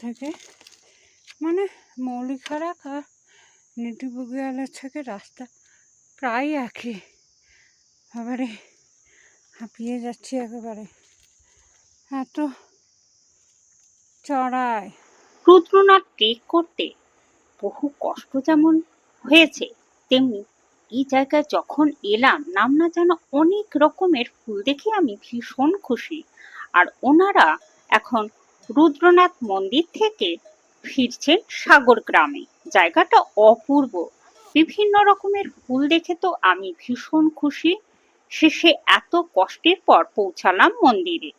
থেকে। মানে মৌলিক মৌলিখারাক আর নিটু বগিয়ালের থেকে রাস্তা প্রায় একই। এবারে হাঁপিয়ে যাচ্ছি একেবারে। এত চড়ায় রুদ্রনাথ ট্রেক করতে বহু কষ্ট যেমন হয়েছে, তেমনি এই জায়গায় যখন এলাম, নাম না যেন অনেক রকমের ফুল দেখে আমি ভীষণ খুশি। আর ওনারা এখন রুদ্রনাথ মন্দির থেকে ফিরছেন সাগর গ্রামে। জায়গাটা অপূর্ব। বিভিন্ন রকমের ফুল দেখে তো আমি ভীষণ খুশি। শেষে এত কষ্টের পর পৌঁছালাম মন্দিরে।